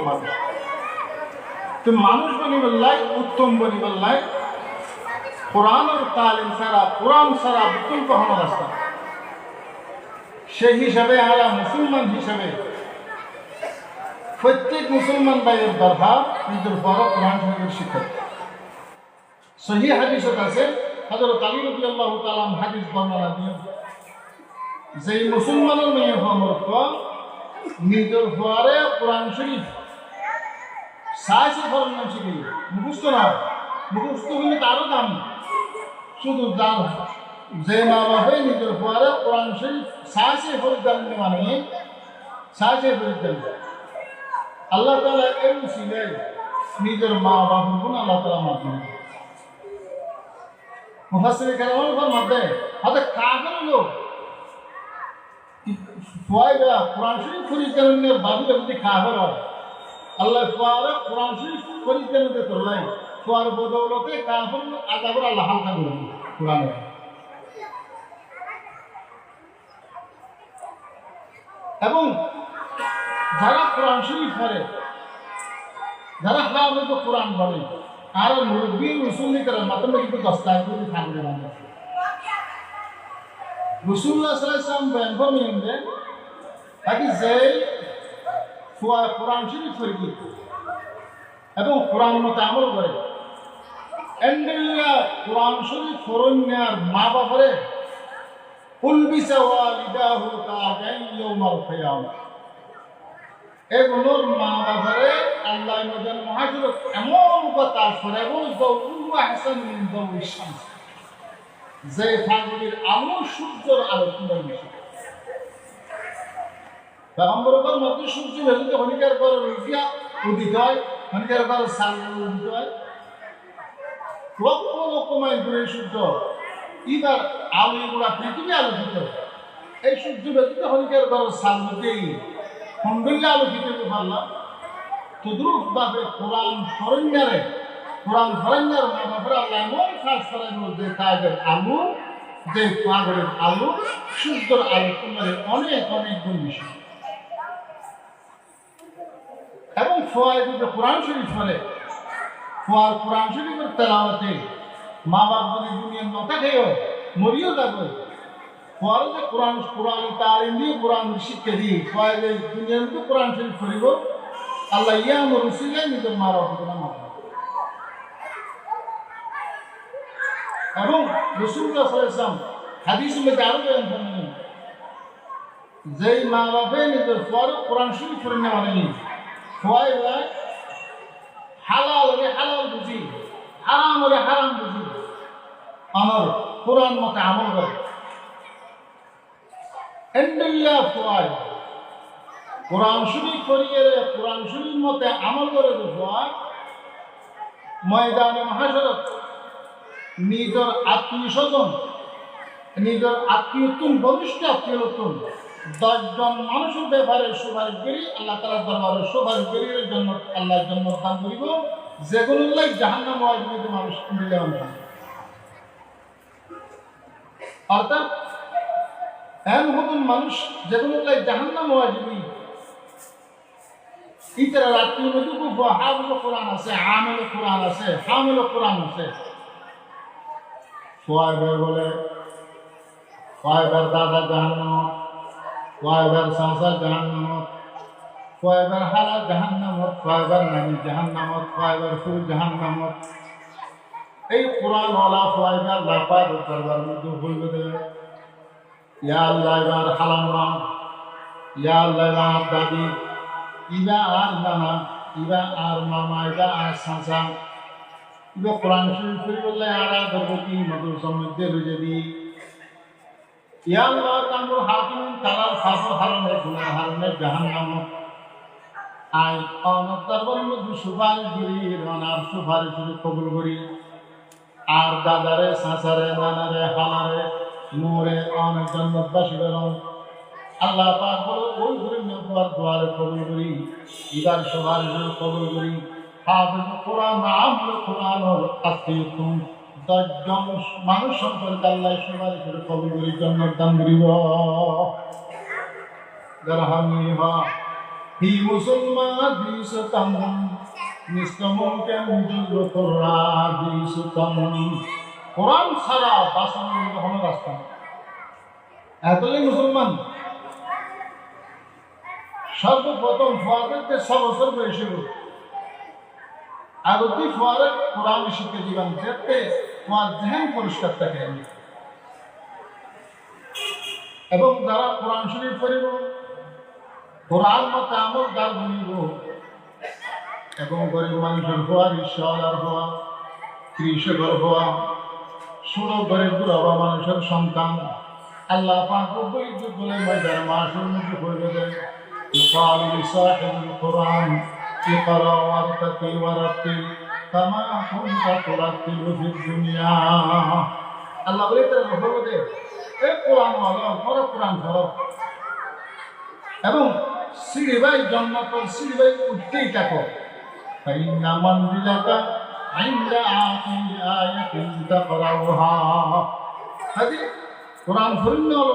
মানুষ তো মানুষ বনিবার লাই উত্তম বনিবার লাই কোরআনের তালিম ছাড়া কোরআন ছাড়া বিকল্প হওয়ার রাস্তা সেই হিসাবে আমরা মুসলমান হিসাবে প্রত্যেক মুসলমান ভাইয়ের দরকার নিজের বড় কোরআন শরীফের শিক্ষা সহি হাদিসত আছে হযরত আলী রাদিয়াল্লাহু তাআলা হাদিস বর্ণনা দিয়ে যেই মুসলমানের মেয়ে হওয়ার নিজের ঘরে কোরআন শরীফ। সাহসে ফরম নাম শিখে মুখস্থ না। মুখস্থ হলে তারও দাম। শুধু দাম। যে মা বাবা নিজের ঘরে কোরআন শরীফ সাহসে ফরিদান মানে সাহসে ফরিদান আল্লাহ তালা এই ছিলেন নিজের মা বাবার গুণ আল্লাহ তালা মাধ্যমে মুফাসির কেরামের উপর মধ্যে হাতে কাগর লোক ফুয়াইরা কোরআন শরীফ পরিচালনের বাবুকে যদি কাগর হয়, আল্লাহ ফুয়ারা কোরআন শরীফ পরিচালনা করলাই ফুয়ার বদৌলতে কাগর আজাবর আল্লাহ হালকা করে কোরআনে এবং যারা কোরআন শরীফ পড়ে, যারা হাফেজ কোরআন পড়ে আর মুরব্বী রসুল্লি করে মাত্র কিন্তু দস্তায় করে থাকবে রসুল্লাহ সাল্লাম করলেন তাকে যে কোরআন শরীফ পড়ি এবং কোরআন মতো আমল করে কোরআন শরীফ ফরন্যার মা কিয়ামah এগুলোর মা বাবারে আল্লাহ মহাজুর এমন কথা দৌড়ু হাসান যে ফাগুলির আলো সূর্যের আলো তুলে মিশে? পেগম্বরকর মধ্যে সূর্য ভেজতে হনিকার পর রুটিয়া উদিত হয় হনিকার পর সাল উদিত হয় লক্ষ লক্ষ মাইল দূরে সূর্য ইবার আলো এগুলা পৃথিবী আলোকিত। এই সূর্য ভেজতে হনিকার পর সাল মধ্যেই খন্ডল্য আলোকিত পারলাম তদ্রুপ ভাবে কোরআন ফরঞ্জারে কোরআন ফরঞ্জার মা বাবার আল্লাহ এমন কাজ করার মধ্যে তাদের আলু, যে আলু, সূর্যের আলো তোমার অনেক অনেক গুণ বেশি। এবং ফোয়ায় যদি কোরআন শরীফ ফলে ফোয়ার কোরআন শরীফের তেলাওয়াতে মা বাপ যদি দুনিয়ার নতা খেয়েও মরিও যাবে। পরে যে কোরআন কোরআন তালিম দিয়ে কোরআন শিক্ষা দিই পরে যে দুনিয়ার মধ্যে কোরআন শরীফ করিব আল্লাহ ইয়া আমার রসিলাই নিজের মা বাবা না এবং রসুল্লাহ সাল্লাম হাদিস মধ্যে আরও বয়ান করেন যেই মা বাপে নিজের পরে কোরআন শরীফ করে নেওয়া নেই খোয়াই বেলায় হালাল রে হালাল বুঝি, হারাম রে হারাম বুঝি। আমার কোরআন মতে আমল করে। এন্ডেলিয়া ফুয়াই কোরআন শরীফ করিয়ে কোরআন শরীফ মতে আমল করে ফুয়াই ময়দানে মহাসরত নিজের আত্মীয় স্বজন, নিজের আত্মীয়তুন ঘনিষ্ঠ আত্মীয়তুন দশজন মানুষের ব্যাপারে সুপারিশ করি, আল্লাহ তালার দরবারে সুপারিশ করি জন্য আল্লাহর জন্য দান করিব। যেগুলো জাহান্নাম ওয়াজিবিতে মানুষ মিলে অর্থাৎ, এমন হতুন মানুষ যেগুলো জাহান্নাম ওয়াজিবি ইতারা রাত্রি মধ্যে হাফিজ কোরআন আছে আমেল কোরআন আছে, হামেল কোরআন আছে। কয়বার বলে দাদা জাহান্নাম কয়বার সংসার জাহান্নামত কয়বার হালা জাহান্নামত কয়বার নানি জাহান্নামত কয়বার ফুল জাহান্নামত। এই কোরআন ওয়ালা কয়বার লাপার দরবার মধ্যে বলবে দেবে ইয়া আল্লাহ এবার হালাম নাম ইয়া আল্লাহ এবার দাদি ইবা আর নানা, ইবা আর মামা, ইবা আর সাঁসা ইবা কোরআন শরীফ শরীফ বললে আর আর ধর্মতি মধুর মধ্যে রয়ে যাবি সুপারিশ সুপারিশ কবুল করি। আর দাদারে সাঁসারে নানারে হালারে, মোরে, অনেক জন্মবাসী বেরোন আল্লাহ দোয়ারে কবুল করি ইবার সবার কবুল করি। হাফেজ কোরআন আমল কোরআন আত্মীয় দশজন মানুষ সম্পর্কে আল্লাহ সবার করে কবুল করি জন্মের দান হা, হি মুসলমান দিসতম নিস্তমম কেমজুল তোরা দিসতম কোরআন ছাড়া বাঁচানোর কোনো রাস্তা এতই মুসলমান। সর্বপ্রথম ফোয়ারেতে ছ বছর বয়সে আর অতি ফোয়ারে কোরআন শিখে যাতে তোমার জেহেন পরিষ্কার থাকে এবং যারা কোরআন শরীফ পড়িব কোরআন মতে আমল গাল বনিব এবং গরিব মানুষের হওয়া রিক্সাওয়ালার হওয়া কৃষকের হওয়া ষোলো গরিব বুড়াবা মানুষের সন্তান আল্লাহ পাক রব্বুল ইজ্জত বলে ময়দান মাসের মধ্যে বলে দেয় يقال لصاحب القرآن اقرأ وارتقي ورتل কামা কুনতা তুরাতিলু ফিদ দুনিয়া আল্লাহ বলে তার মহব্বতে এ কোরআন হলো পড়ো কোরআন পড়ো এবং সিঁড়ি ভাই জন্মাতর সিঁড়ি ভাই উঠতেই থাকো। ফাইন্না মানজিলাকা আইন্দা আকিল আয়াতিন তাকরাউহা হাজি কোরআন শরীফ না হলো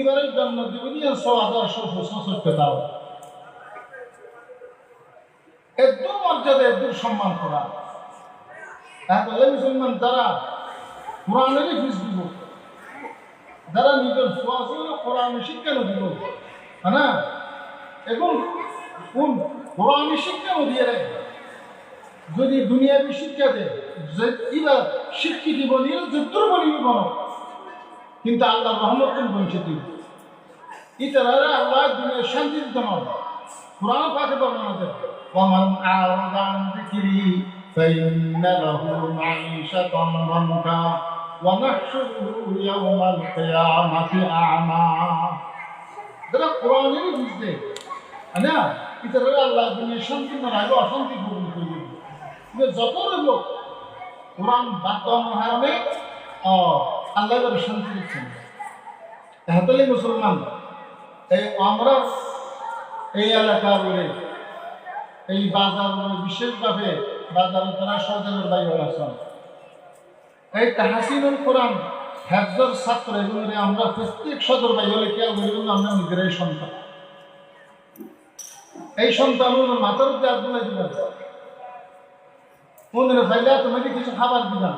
এবারের জন্য জীবনীয় ছ হাজার ছশো ছষট্টি দাও। একদম মর্যাদা একদম সম্মান করা। তাহলে মুসলমান তারা কোরআনেরই ফিস দিব, যারা নিজের সোয়াশীল কোরআন শিক্ষা দিব হ্যাঁ কোন দিয়ে যদি দুনিয়াবি শিক্ষা দেয় এবার স্বীকৃতি বলি যুদ্ধর বলি বলো কিন্তু আল্লাহ রহমত বঞ্চিত ইতারা আল্লাহ দুনিয়ার শান্তি দিতে হবে কোরআন পাঠে বর্ণনা দেবে ومن أعرض عن ذكري فإن له معيشة ضنكا ونحشره يوم القيامة أعمى যারা কোরআনেরই বুঝতে না ইতারা আল্লাহ দুনিয়ার শান্তি না রাখবে অশান্তি ভোগ করবে কিন্তু যত লোক কোরআন বাদ দেওয়ার কারণে আল্লাহ এবার শান্তি দিচ্ছেন হাতলি মুসলমান, এই আমরা এই এলাকার এই বাজার বিশেষভাবে বাজারে তারা সরকারের বাইরে আসেন এই তাহাসিনুল কোরআন হ্যাফজর ছাত্র এবং আমরা প্রত্যেক সদর হলে খেয়াল করি কিন্তু আমরা নিজেরাই সন্তান। এই সন্তান মাথার উপরে আব্দুল্লাহ দিবেন। মনের ফাইলে তোমাকে কিছু খাবার দিবেন।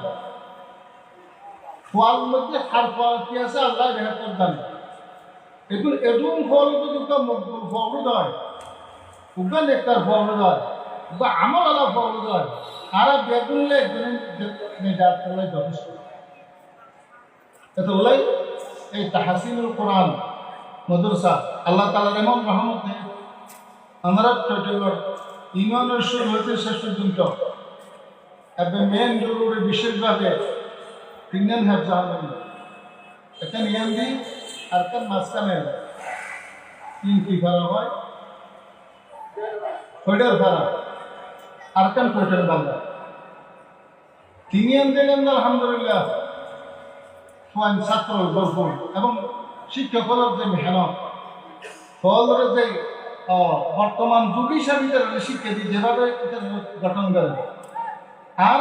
ফল মধ্যে খার ফল কি আছে আল্লাহ বেহাতের জানে এখন এদুম ফল যদি মকবুল উগা নেকটার ফল দেয় উগা আমল আলা দেয় আর বেগুনলে একজনের যথেষ্ট। এই তাহাসিনুল কোরআন মাদ্রাসা আল্লাহ তাআলার এমন রহমতে আমরা চট্টগ্রাম ইমানের শুরু হইতে শেষ পর্যন্ত এবং মেন বিশেষভাবে তিনজন হাফজা হবেন এখানে ইয়ান্দি আর তার মাঝখানে তিন কি ফেরা হয় কয়টার ফেরা আর কেন কয়টার বাংলা তিনি দিলেন আলহামদুলিল্লাহ সোয়ান ছাত্র গল্পন এবং শিক্ষকের যে মেহনত ফলের যে বর্তমান যুগ হিসাবে শিক্ষা দিয়ে যেভাবে গঠন করে আর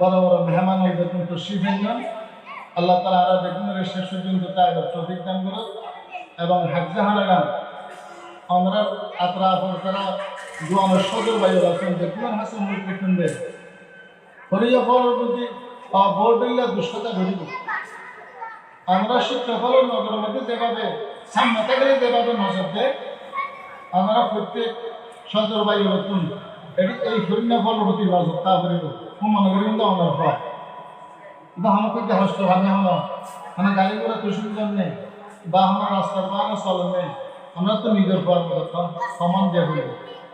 বড় বড় মেহমান দেখুন তো শিবেন আল্লাহ তালা আরা দেখুন শেষ পর্যন্ত তাই তৌফিক দান করুন এবং হাজাহারা গান আমরা আত্রা তারা দুয়ানোর সদর বায়ু আছেন যে দেখুন হাসন মুক্তি শুনবে হরিয়া ফল যদি বোর্ড দিলে দুষ্টতা ঘটিব। আমরা শিক্ষকর নগরের মধ্যে যেভাবে, সামনে থেকে যেভাবে নজর দেয়, আমরা প্রত্যেক সদর বায়ু নতুন এটি এই শূন্য ফলবতী নজর তারপরে মনে করি কিন্তু আমার ফল কিন্তু আমাকে যে হস্ত ভাঙে হলো মানে গাড়ি করে তো সুবিধা নেই বা আমার রাস্তার বা চলে নেই আমরা তো নিজের পর সমান দিয়ে হইব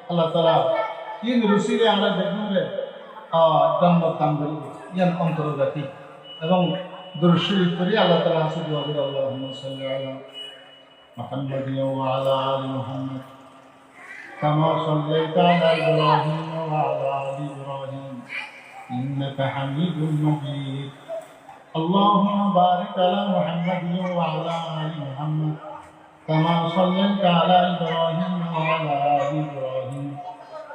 আল্লাহ তালা তিন রুচিরে আমরা দেখুন রে জন্ম কাম করি ইয়ান অন্তর্জাতি এবং দুরুশরী করি আল্লাহ তালা হাসি দোয়া করি আল্লাহ সাল্লি আলা محمد وعلى آل محمد كما صليت على إبراهيم وعلى آل إبراهيم إنك حميد مجيد اللهم بارك على محمد وعلى آل محمد كما صليت على إبراهيم وعلى آل إبراهيم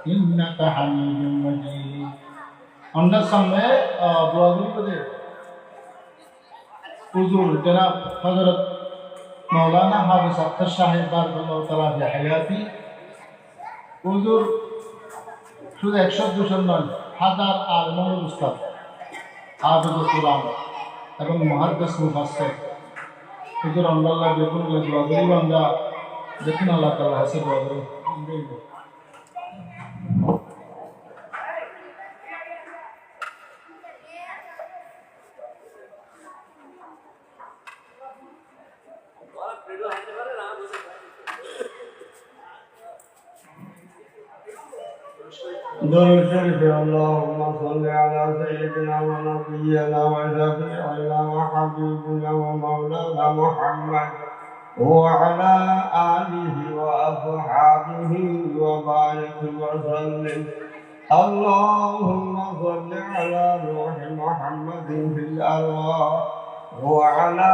إنك حميد مجيد আমরা সামনে দোয়াগুলি করে হুজুর জনাব হজরত মৌলানা হাফিজ আখতার সাহেব বারকাল্লাহ তালা বি হায়াতি হুজুর শুধু একশো দুশো নয় হাজার আর মনুর উস্তাদ হাফিজ কোরআন এবং মহাদ্দাস মুফাসের হুজুর আল্লাহ দেখুন আমরা দেখুন আল্লাহ তালা হাসে اللهم صل على سيدنا ونبينا وشفيعنا وحبيبنا ومولانا محمد وعلى آله وأصحابه وبارك وسلم. اللهم صل على روح محمد في الأرواح وعلى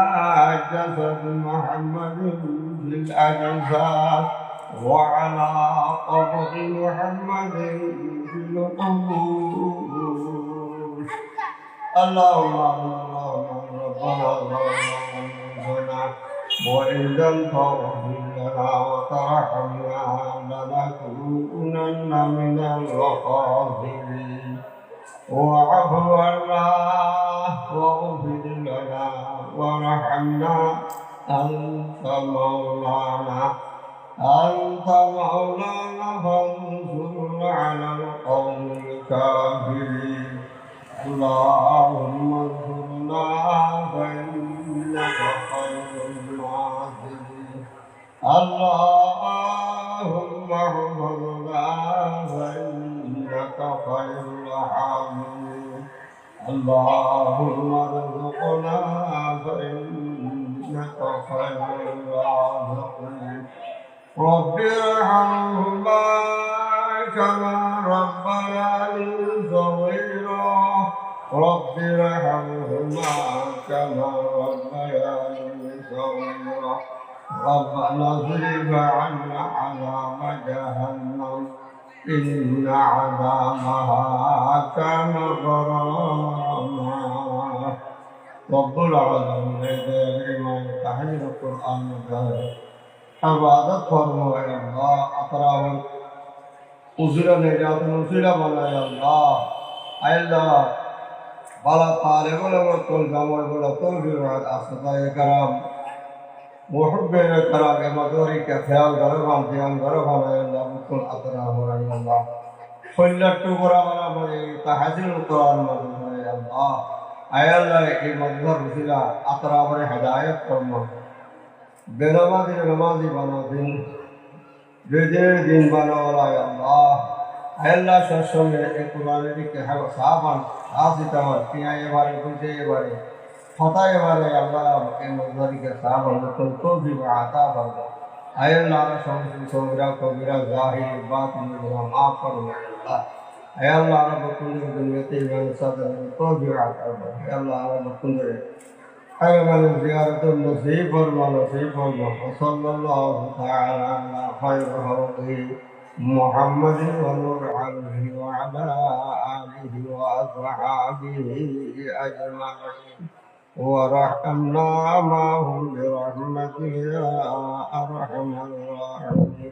جسد محمد في الأجساد. وعلى قبر محمد في القبور اللهم اللهم ربنا ربنا وإن لم تغفر لنا وترحمنا لنكونن من الخاسرين واعف عنا واغفر لنا وارحمنا أنت مولانا. أنت مولانا فانصرنا على القوم الكافرين. اللهم انصرنا فإنك خير الناصرين اللهم احفظنا فإنك خير الحافظين اللهم ارزقنا فإنك خير الرازقين رب ارحمهما كما ربياني صغيرا رب ارحمهما كما ربياني صغيرا ربنا اصرف عنا عذاب جهنم إن عذابها كان غراما رب العالمين دائما تحمل القرآن الكريم আবাদত ফরমায় আল্লাহ আপনার উসিরা নেই আপনি উসিরা বানায় আল্লাহ আল্লাহ বালা তার এগুলো আমার তোল জামাই গুলো তোল বিরাট আসতায় কারাম محبے کرا کے مدوری کے خیال گھر بھان دھیان گھر بھانا اللہ بکل اتنا مرن اللہ فلت ٹکرا منا مرے تحزن قرآن مرن اللہ اے اللہ کی مدبر رسلہ اتنا مرے ہدایت فرمو বেনামাজি নামাজি বানাও দিন বেদের দিন বানাও আল্লাহ। আল্লাহ সঙ্গে এই কোরআনের দিকে হ্যাঁ সাহাবান সাহাব দিতে আমার পিয়া এবারে, বুঝে এবারে ফতা এবারে আল্লাহ এই মজুরিকে সাহাবান নতুন তো দিব আতা পারব আল্লাহ সমস্ত সৌরা কবিরা জাহির বাত মাফ করো আল্লাহ। আল্লাহ বকুল দুনিয়াতে ইমান সাদর তো দিব আতা পারব আল্লাহ বকুল أيمن زيارة النصيب والنصيب وصلى الله تعالى على خير خلقه محمد ونور عليه وعلى آله وأصحابه أجمعين. ورحمنا معهم برحمتك يا أرحم الراحمين.